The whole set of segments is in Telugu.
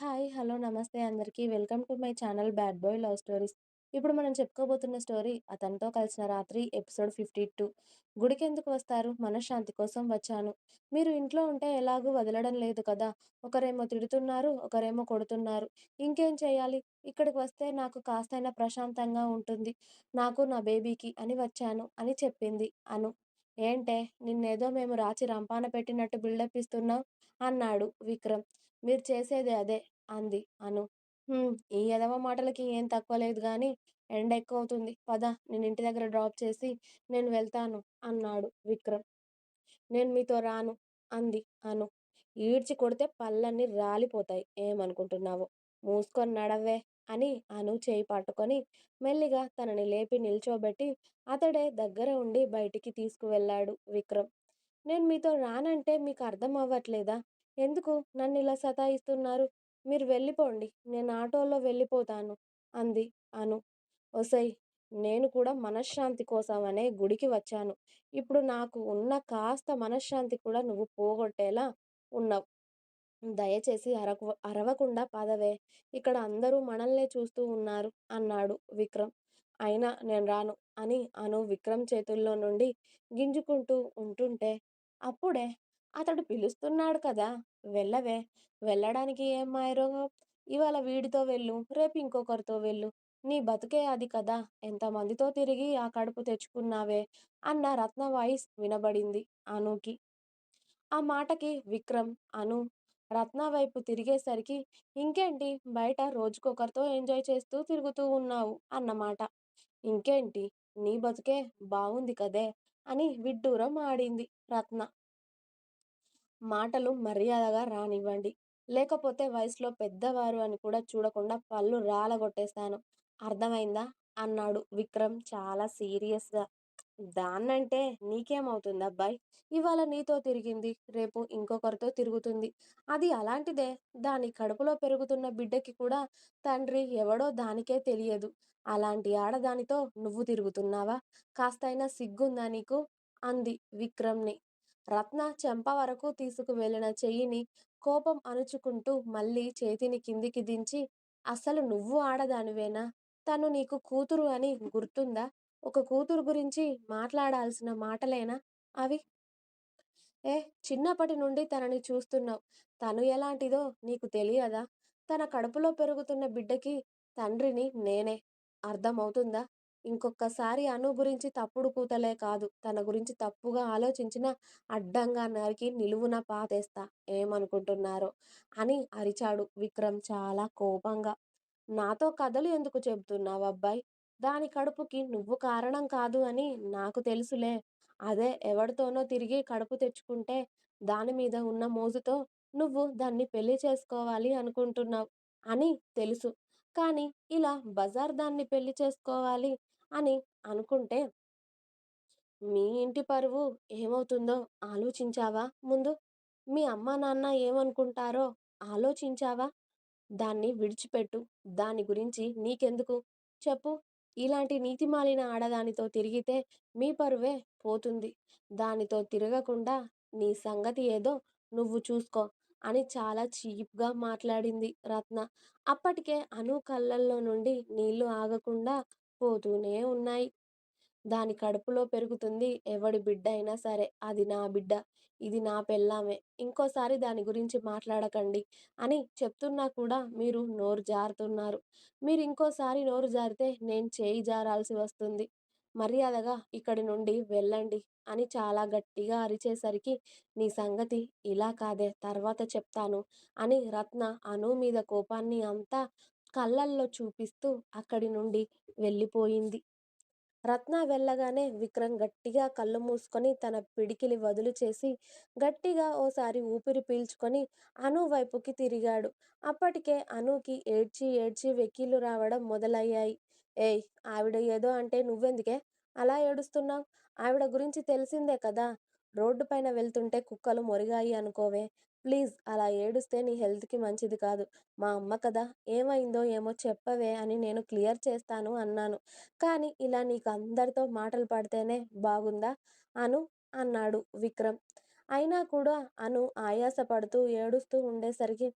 హాయ్! హలో! నమస్తే అందరికీ. Welcome to my channel 'bad boy love stories'. ఇప్పుడు మనం చెప్పుకోబోతున్న స్టోరీ 'అతనితో కలిసిన రాత్రి' ఎపిసోడ్ 52. గుడికెందుకు వస్తారు? మనశ్శాంతి కోసం వచ్చాను. మీరు ఇంట్లో ఉంటే ఎలాగూ వదలడం లేదు కదా! ఒకరేమో తిడుతున్నారు, ఒకరేమో కొడుతున్నారు. ఇంకేం చేయాలి? ఇక్కడికి వస్తే నాకు కాస్తైనా ప్రశాంతంగా ఉంటుంది. నాకు, నా బేబీకి అని వచ్చాను అని చెప్పింది అను. ఏంటే నిన్నేదో మేము రాచి రంపాన పెట్టినట్టు బిల్డప్ ఇస్తున్నావ్? అన్నాడు విక్రమ్. మీరు చేసేది అదే అంది అను. ఈ ఎదవ మాటలకి ఏం తక్కువ లేదు కానీ ఎండ ఎక్కువ అవుతుంది పద ఇంటి దగ్గర డ్రాప్ చేసి నేను వెళ్తాను అన్నాడు విక్రమ్. నేను మీతో రాను అంది అను. ఈడ్చి కొడితే పళ్ళన్నీ రాలిపోతాయి ఏమనుకుంటున్నావో? మూసుకొని నడవే అని అను చేయి పట్టుకొని మెల్లిగా తనని లేపి నిల్చోబెట్టి అతడే దగ్గర ఉండి బయటికి తీసుకువెళ్ళాడు విక్రమ్. నేను మీతో రానంటే మీకు అర్థం అవ్వట్లేదా? ఎందుకు నన్ను ఇలా సతాయిస్తున్నారు? మీరు వెళ్ళిపోండి. నేను ఆటోలో వెళ్ళిపోతాను అంది అను. ఒసై నేను కూడా మనశ్శాంతి కోసమనే గుడికి వచ్చాను. ఇప్పుడు నాకు ఉన్న కాస్త మనశ్శాంతి కూడా నువ్వు పోగొట్టేలా ఉన్నావు దయచేసి అరకు అరవకుండా పదవే. ఇక్కడ అందరూ మనల్నే చూస్తూ ఉన్నారు అన్నాడు విక్రమ్. అయినా నేను రాను అని అను విక్రమ్ చేతుల్లో నుండి గింజుకుంటూ ఉంటుంటే అప్పుడే అతడు పిలుస్తున్నాడు కదా! వెళ్ళవే. వెళ్ళడానికి ఏం మాయరోగం? ఇవాళ వీడితో వెళ్ళు, రేపు ఇంకొకరితో వెళ్ళు. నీ బతుకే అది కదా! ఎంతమందితో తిరిగి ఆ కడుపు తెచ్చుకున్నావే అన్న రత్న వాయిస్ వినబడింది అనుకి ఆ మాటకి విక్రమ్, అను, రత్న వైపు తిరిగేసరికి ఇంకేంటి బయట రోజుకొకరితో ఎంజాయ్ చేస్తూ తిరుగుతూ ఉన్నావు అన్నమాట. ఇంకేంటి నీ బతుకే బాగుంది కదే అని విడ్డూరం ఆడింది రత్న. మాటలు మర్యాదగా రానివ్వండి. లేకపోతే వయసులో పెద్దవారు అని కూడా చూడకుండా పళ్ళు రాలగొట్టేస్తాను. అర్థమైందా? అన్నాడు విక్రమ్ చాలా సీరియస్గా దాన్నంటే దాన్నంటే నీకేమవుతుందబ్బాయ్? ఇవాళ నీతో తిరిగింది. రేపు ఇంకొకరితో తిరుగుతుంది. అది అలాంటిదే. దాని కడుపులో పెరుగుతున్న బిడ్డకి కూడా తండ్రి ఎవడో దానికే తెలియదు. అలాంటి ఆడదానితో నువ్వు తిరుగుతున్నావా? కాస్తయినా సిగ్గుందా నీకు? అంది విక్రమ్ని రత్న చెంప వరకు తీసుకు వెళ్ళిన చెయ్యిని కోపం అణుచుకుంటూ మళ్ళీ చేతిని కిందికి దించి అసలు నువ్వు ఆడదానివేనా? తను నీకు కూతురు అని గుర్తుందా? ఒక కూతురు గురించి మాట్లాడాల్సిన మాటలేనా అవి? ఏ చిన్నప్పటి నుండి తనని చూస్తున్నావు తను ఎలాంటిదో నీకు తెలియదా? తన కడుపులో పెరుగుతున్న బిడ్డకి తండ్రిని నేనే. అర్థమవుతుందా? ఇంకొకసారి అను గురించి తప్పుడు కూతలే కాదు తన గురించి తప్పుగా ఆలోచించిన అడ్డంగా నరికి నిలువున పాతేస్తా ఏమనుకుంటున్నారో? అని అరిచాడు విక్రమ్ చాలా కోపంగా. నాతో కథలు ఎందుకు చెబుతున్నావబ్బాయ్? దాని కడుపుకి నువ్వు కారణం కాదు అని నాకు తెలుసులే. అదే ఎవడితోనో తిరిగి కడుపు తెచ్చుకుంటే దాని మీద ఉన్న మోజుతో నువ్వు దాన్ని పెళ్ళి చేసుకోవాలి అనుకుంటున్నావు అని తెలుసు. కానీ ఇలా బజార్ దాన్ని పెళ్ళి చేసుకోవాలి అని అనుకుంటే మీ ఇంటి పరువు ఏమవుతుందో ఆలోచించావా ముందు? మీ అమ్మానాన్న ఏమనుకుంటారో ఆలోచించావా? దాన్ని విడిచిపెట్టు. దాని గురించి నీకెందుకు? చెప్పు. ఇలాంటి నీతిమాలిన ఆడదానితో తిరిగితే మీ పరువే పోతుంది. దానితో తిరగకుండా నీ సంగతి ఏదో నువ్వు చూసుకో అని చాలా చీప్గా మాట్లాడింది రత్న. అప్పటికే అను కళ్ళల్లో నుండి నీళ్ళు ఆగకుండా పోతూనే ఉన్నాయి. దాని కడుపులో పెరుగుతుంది ఎవడి బిడ్డ అయినా సరే అది నా బిడ్డ. ఇది నా పెళ్ళామే. ఇంకోసారి దాని గురించి మాట్లాడకండి అని చెప్తున్నా కూడా మీరు నోరు జారుతున్నారు. మీరు ఇంకోసారి నోరు జారితే నేను చేయి జారాల్సి వస్తుంది. మర్యాదగా ఇక్కడి నుండి వెళ్ళండి అని చాలా గట్టిగా అరిచేసరికి నీ సంగతి ఇలా కాదే తర్వాత చెప్తాను అని రత్న అను మీద కోపాన్ని అంతా కళ్ళల్లో చూపిస్తూ అక్కడి నుండి వెళ్ళిపోయింది. రత్న వెళ్ళగానే విక్రమ్ గట్టిగా కళ్ళు మూసుకొని తన పిడికిలి వదులు చేసి గట్టిగా ఓసారి ఊపిరి పీల్చుకొని అను వైపుకి తిరిగాడు. అప్పటికే అనుకి ఏడ్చి ఏడ్చి వెక్కిళ్ళు రావడం మొదలయ్యాయి. ఏయ్ ఆవిడ ఏదో అంటే నువ్వెందుకే అలా ఏడుస్తున్నావు ఆవిడ గురించి తెలిసిందే కదా! రోడ్డు పైన వెళ్తుంటే కుక్కలు మొరిగాయి అనుకోవే. ప్లీజ్ అలా ఏడుస్తే నీ హెల్త్కి మంచిది కాదు. మా అమ్మ కదా! ఏమైందో ఏమో చెప్పవే అని నేను క్లియర్ చేస్తాను అన్నాను. కానీ ఇలా నీకు అందరితో మాటలు పడితేనే బాగుందా అను? అన్నాడు విక్రమ్. అయినా కూడా అను ఆయాసపడుతూ ఏడుస్తూ ఉండేసరికి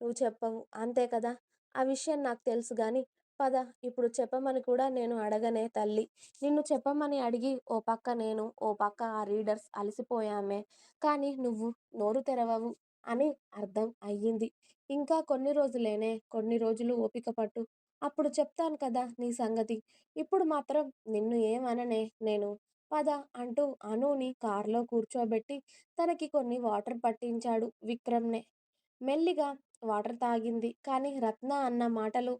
నువ్వు చెప్పవు. అంతే కదా! ఆ విషయం నాకు తెలుసు కానీ పద ఇప్పుడు చెప్పమని కూడా నేను అడగనే తల్లి నిన్ను చెప్పమని అడిగి ఓ పక్క నేను, ఓ పక్క ఆ రీడర్స్ అలసిపోయామే. కానీ నువ్వు నోరు తెరవవు అని అర్థం అయ్యింది. ఇంకా కొన్ని రోజులేనే, కొన్ని రోజులు ఓపిక పట్టు. అప్పుడు చెప్తాను కదా నీ సంగతి. ఇప్పుడు మాత్రం నిన్ను ఏమననే నేను. పద అంటూ అనుని కారులో కూర్చోబెట్టి తనకి కొన్ని వాటర్ పట్టించాడు విక్రమ్‌నే. మెల్లిగా వాటర్ తాగింది. కానీ రత్న అన్న మాటలు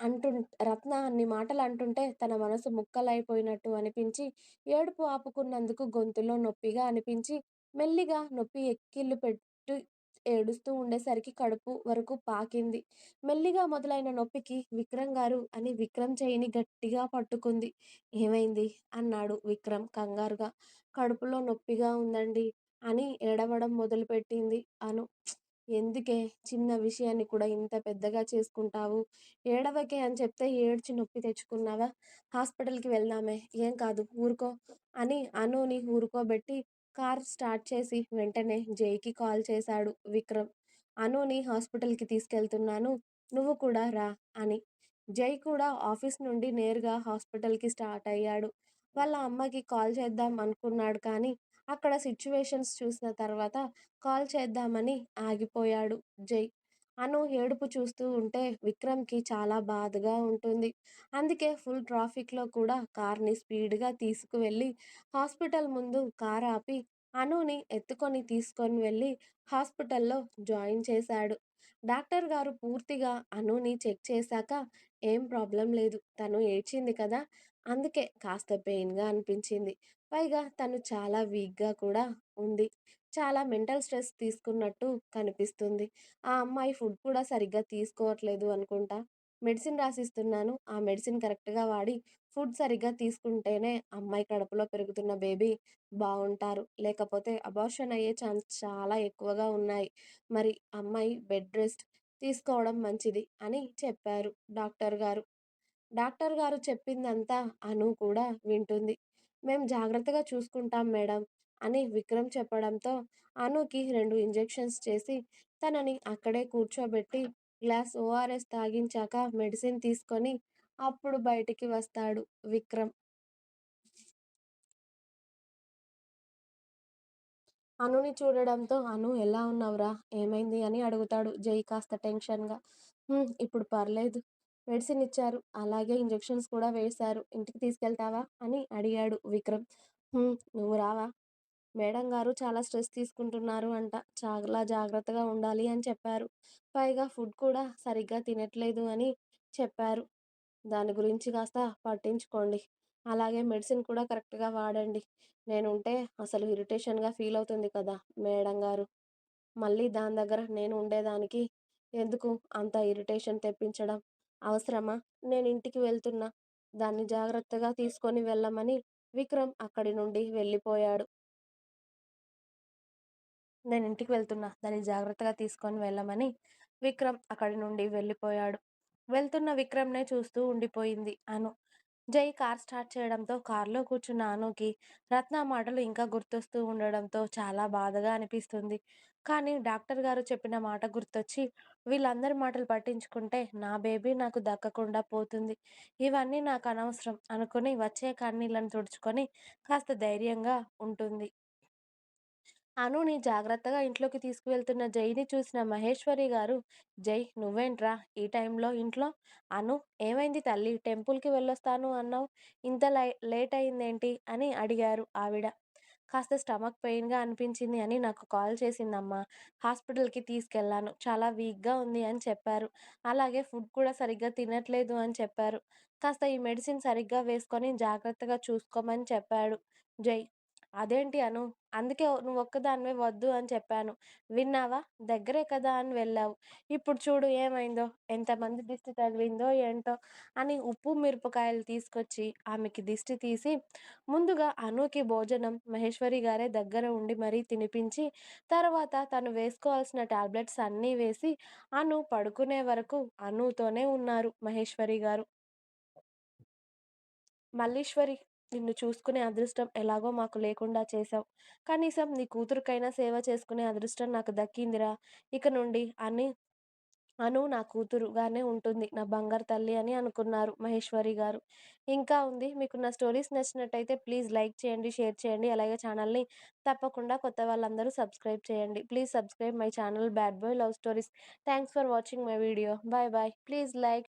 అంటు రత్న అన్ని మాటలు అంటుంటే తన మనసు ముక్కలైపోయినట్టు అనిపించి, ఏడుపు ఆపుకున్నందుకు గొంతులో నొప్పిగా అనిపించి, మెల్లిగా నొప్పి ఎక్కిళ్ళు పెట్టి ఏడుస్తూ ఉండేసరికి కడుపు వరకు పాకింది. మెల్లిగా మొదలైన నొప్పికి విక్రమ్ గారు అని విక్రమ్ చేయిని గట్టిగా పట్టుకుంది. ఏమైంది? అన్నాడు విక్రమ్ కంగారుగా. కడుపులో నొప్పిగా ఉందండి అని ఏడవడం మొదలుపెట్టింది అను. ఎందుకే చిన్న విషయాన్ని కూడా ఇంత పెద్దగా చేసుకుంటావు? ఏడవకే అని చెప్తే ఏడ్చి నొప్పి తెచ్చుకున్నావా? హాస్పిటల్‌కి వెళ్దామే. ఏం కాదు ఊరుకో అని అనుని ఊరుకోబెట్టి కార్ స్టార్ట్ చేసి వెంటనే జైకి కాల్ చేశాడు విక్రమ్. అనుని హాస్పిటల్‌కి తీసుకెళ్తున్నాను. నువ్వు కూడా రా అని. జై కూడా ఆఫీస్ నుండి నేరుగా హాస్పిటల్‌కి స్టార్ట్ అయ్యాడు. వాళ్ళ అమ్మకి కాల్ చేద్దాం అనుకున్నాడు కానీ, అక్కడ సిచ్యువేషన్స్ చూసిన తర్వాత కాల్ చేద్దామని ఆగిపోయాడు జై. అను ఏడుపు చూస్తూ ఉంటే విక్రమ్‌కి చాలా బాధగా ఉంటుంది. అందుకే ఫుల్ ట్రాఫిక్‌లో కూడా కార్‌ని స్పీడ్‌గా తీసుకువెళ్ళి హాస్పిటల్ ముందు కార్ ఆపి అనుని ఎత్తుకొని తీసుకొని వెళ్ళి హాస్పిటల్‌లో జాయిన్ చేశాడు. డాక్టర్ గారు పూర్తిగా అనుని చెక్ చేశాక ఏం ప్రాబ్లం లేదు. తను ఏడ్చింది కదా! అందుకే కాస్త పెయిన్‌గా అనిపించింది. పైగా తను చాలా వీక్‌గా కూడా ఉంది. చాలా మెంటల్ స్ట్రెస్ తీసుకున్నట్టు కనిపిస్తుంది. ఆ అమ్మాయి ఫుడ్ కూడా సరిగ్గా తీసుకోవట్లేదు అనుకుంటా. మెడిసిన్ రాసిస్తున్నాను. ఆ మెడిసిన్ కరెక్ట్‌గా వాడి ఫుడ్ సరిగ్గా తీసుకుంటేనే అమ్మాయి కడుపులో పెరుగుతున్న బేబీ బాగుంటారు లేకపోతే అబార్షన్ అయ్యే ఛాన్స్ చాలా ఎక్కువగా ఉన్నాయి. మరి అమ్మాయి బెడ్ రెస్ట్ తీసుకోవడం మంచిది అని చెప్పారు డాక్టర్ గారు. డాక్టర్ గారు చెప్పిందంతా అను కూడా వింటుంది. మేము జాగ్రత్తగా చూసుకుంటాం మేడం అని విక్రమ్ చెప్పడంతో అనుకి రెండు ఇంజెక్షన్స్ చేసి తనని అక్కడే కూర్చోబెట్టి గ్లాస్ ఓఆర్ఎస్ తాగించాక మెడిసిన్ తీసుకొని అప్పుడు బయటికి వస్తాడు విక్రమ్. అనుని చూడడంతో అను ఎలా ఉన్నావురా? ఏమైంది? అని అడుగుతాడు జై కాస్త టెన్షన్‌గా. ఇప్పుడు పర్లేదు. మెడిసిన్ ఇచ్చారు. అలాగే ఇంజెక్షన్స్ కూడా వేశారు. ఇంటికి తీసుకెళ్తావా? అని అడిగాడు విక్రమ్. నువ్వు రావా? మేడం గారు చాలా స్ట్రెస్ తీసుకుంటున్నారు అంట. చాలా జాగ్రత్తగా ఉండాలి అని చెప్పారు. పైగా ఫుడ్ కూడా సరిగ్గా తినట్లేదు అని చెప్పారు. దాని గురించి కాస్త పట్టించుకోండి. అలాగే మెడిసిన్ కూడా కరెక్ట్‌గా వాడండి. నేనుంటే అసలు ఇరిటేషన్‌గా ఫీల్ అవుతుంది కదా మేడం గారు. మళ్ళీ దాని దగ్గర నేను ఉండేదానికి ఎందుకు అంత ఇరిటేషన్ తెప్పించడం? అవసరమా? నేను ఇంటికి వెళ్తున్నా. దాన్ని జాగ్రత్తగా తీసుకొని వెళ్ళమని విక్రమ్ అక్కడి నుండి వెళ్ళిపోయాడు. నేను ఇంటికి వెళ్తున్నా. దాన్ని జాగ్రత్తగా తీసుకొని వెళ్ళమని విక్రమ్ అక్కడి నుండి వెళ్ళిపోయాడు. వెళ్తున్న విక్రమ్‌నే చూస్తూ ఉండిపోయింది అను. జై కార్ స్టార్ట్ చేయడంతో కారులో కూర్చున్న అనుకి రత్న మాటలు ఇంకా గుర్తొస్తూ ఉండడంతో చాలా బాధగా అనిపిస్తుంది. కానీ డాక్టర్ గారు చెప్పిన మాట గుర్తొచ్చి వీళ్ళందరి మాటలు పట్టించుకుంటే నా బేబీ నాకు దక్కకుండా పోతుంది. ఇవన్నీ నాకు అనవసరం అనుకుని వచ్చే కన్నీళ్ళను తుడుచుకొని కాస్త ధైర్యంగా ఉంటుంది. అనుని జాగ్రత్తగా ఇంట్లోకి తీసుకువెళ్తున్న జైని చూసిన మహేశ్వరి గారు జై నువ్వేంట్రా ఈ టైంలో ఇంట్లో? అను ఏమైంది తల్లి టెంపుల్‌కి వెళ్ళొస్తాను అన్నావు. ఇంత లై లేట్ అయిందేంటి? అని అడిగారు ఆవిడ. కాస్త స్టమక్ పెయిన్‌గా అనిపించింది అని నాకు కాల్ చేసిందమ్మా. హాస్పిటల్‌కి తీసుకెళ్ళాను. చాలా వీక్‌గా ఉంది అని చెప్పారు. అలాగే ఫుడ్ కూడా సరిగ్గా తినట్లేదు అని చెప్పారు. కాస్త ఈ మెడిసిన్ సరిగ్గా వేసుకొని జాగ్రత్తగా చూసుకోమని చెప్పాడు జై. అదేంటి అను? అందుకే నువ్వు ఒక్కదానివే వద్దు అని చెప్పాను. విన్నావా? దగ్గరే కదా అని వెళ్ళావు. ఇప్పుడు చూడు ఏమైందో? ఎంతమంది దిష్టి తగిలిందో ఏంటో? అని ఉప్పు, మిరపకాయలు తీసుకొచ్చి ఆమెకి దిష్టి తీసి, ముందుగా అనుకి భోజనం మహేశ్వరి గారే దగ్గర ఉండి మరీ తినిపించి, తర్వాత తను వేసుకోవాల్సిన టాబ్లెట్స్ అన్నీ వేసి, అను పడుకునే వరకు అనుతోనే ఉన్నారు మహేశ్వరి గారు. మల్లీశ్వరి నిన్ను చూసుకునే అదృష్టం ఎలాగో మాకు లేకుండా చేశావు. కనీసం నీ కూతురికైనా సేవ చేసుకునే అదృష్టం నాకు దక్కిందిరా ఇక నుండి అని అను నా కూతురుగానే ఉంటుంది. నా బంగారు తల్లి అని అనుకున్నారు మహేశ్వరి గారు. ఇంకా ఉంది. మీకు నా స్టోరీస్ నచ్చినట్టయితే ప్లీజ్ లైక్ చేయండి, షేర్ చేయండి. అలాగే ఛానల్‌ని తప్పకుండా కొత్త వాళ్ళందరూ సబ్స్క్రైబ్ చేయండి. Please subscribe my channel bad boy love stories. Thanks for watching my video. Bye bye. Please like